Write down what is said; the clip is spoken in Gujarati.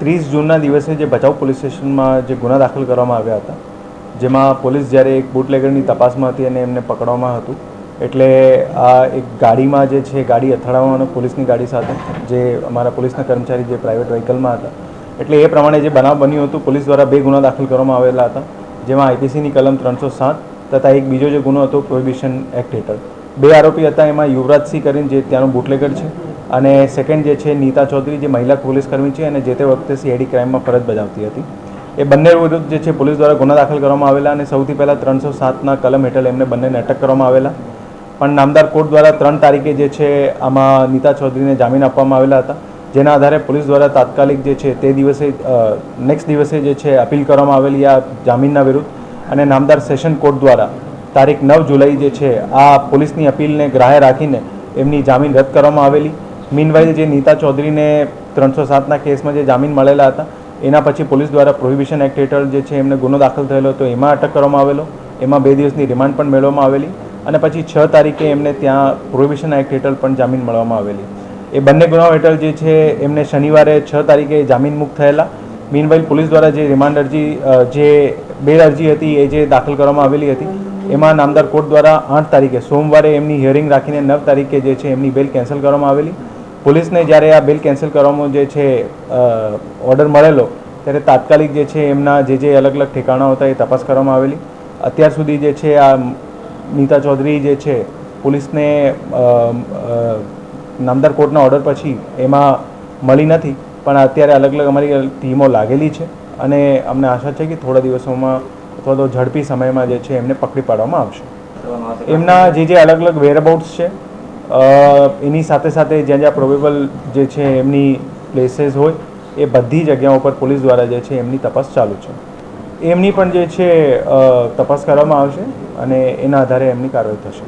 ત્રીસ જૂનના દિવસે જે ભચાઉ પોલીસ સ્ટેશનમાં જે ગુના દાખલ કરવામાં આવ્યા હતા, જેમાં પોલીસ જ્યારે એક બુટલેગરની તપાસમાં હતી અને એમને પકડવામાં હતું, એટલે આ એક ગાડીમાં જે છે, ગાડી અથડાવવાનો પોલીસની ગાડી સાથે, જે અમારા પોલીસના કર્મચારી જે પ્રાઇવેટ વ્હીકલમાં હતા, એટલે એ પ્રમાણે જે બનાવ બન્યું હતું, પોલીસ દ્વારા બે ગુના દાખલ કરવામાં આવેલા હતા, જેમાં આઈપીસીની કલમ ત્રણસો સાત તથા એક બીજો જે ગુનો હતો પ્રોહિબિશન એક્ટ હેઠળ. બે આરોપી હતા, એમાં યુવરાજસિંહ કરીને જે ત્યાંનો બુટલેગર છે અને સેકન્ડ જે છે, નીતા ચૌધરી, જે મહિલા પોલીસકર્મી છે અને જે તે વખતે સીઆઈડી ક્રાઇમમાં ફરજ બજાવતી હતી. એ બંને વિરુદ્ધ જે છે, પોલીસ દ્વારા ગુના દાખલ કરવામાં આવેલા અને સૌથી પહેલાં ત્રણસો સાતના કલમ હેઠળ એમને બંનેને અટક કરવામાં આવેલા. પણ નામદાર કોર્ટ દ્વારા ત્રણ તારીખે જે છે, આમાં નીતા ચૌધરીને જામીન આપવામાં આવેલા હતા. જેના આધારે પોલીસ દ્વારા તાત્કાલિક જે છે, તે દિવસે નેક્સ્ટ દિવસે જે છે, અપીલ કરવામાં આવેલી આ જામીનના વિરુદ્ધ. અને નામદાર સેશન કોર્ટ દ્વારા તારીખ નવ જુલાઈ જે છે, આ પોલીસની અપીલને ગ્રાહ્ય રાખીને એમની જામીન રદ કરવામાં આવેલી. મીનવાઇલ જે નીતા ચૌધરીને ત્રણસો સાતના કેસમાં જે જામીન મળેલા હતા, એના પછી પોલીસ દ્વારા પ્રોહિબિશન એક્ટ હેઠળ જે છે એમને ગુનો દાખલ થયેલો હતો, એમાં અટક કરવામાં આવેલો. એમાં બે દિવસની રિમાન્ડ પણ મેળવવામાં આવેલી અને પછી છ તારીખે એમને ત્યાં પ્રોહિબિશન એક્ટ હેઠળ પણ જામીન મળવામાં આવેલી. એ બંને ગુનાઓ હેઠળ જે છે, એમને શનિવારે છ તારીખે જામીન મુક્ત થયેલા. મીનવાઇલ પોલીસ દ્વારા જે રિમાન્ડ અરજી જે બે અરજી હતી, એ જે દાખલ કરવામાં આવેલી હતી, એમાં નામદાર કોર્ટ દ્વારા આઠ તારીખે, સોમવારે એમની હિયરિંગ રાખીને નવ તારીખે જે છે, એમની બેલ કેન્સલ કરવામાં આવેલી. પોલીસને જ્યારે આ બિલ કેન્સલ કરવામાં જે છે ઓર્ડર મળેલો, ત્યારે તાત્કાલિક જે છે, એમના જે જે અલગ અલગ ઠેકાણા હતા એ તપાસ કરવામાં આવેલી. અત્યાર સુધી જે છે, આ નીતા ચૌધરી જે છે, પોલીસને નામદાર કોર્ટના ઓર્ડર પછી એમાં મળી નથી, પણ અત્યારે અલગ અલગ અમારી ટીમો લાગેલી છે અને અમને આશા છે કે થોડા દિવસોમાં અથવા તો ઝડપી સમયમાં જે છે, એમને પકડી પાડવામાં આવશે. એમના જે જે અલગ અલગ વેરઅબાઉટ્સ છે એની સાથે સાથે જ્યાં જ્યાં પ્રોબેબલ જે છે એમની પ્લેસીસ હોય, એ બધી જગ્યાઓ પર પોલીસ દ્વારા જે છે એમની તપાસ ચાલુ છે. એમની પણ જે છે તપાસ કરવામાં આવશે અને એના આધારે એમની કાર્યવાહી થશે.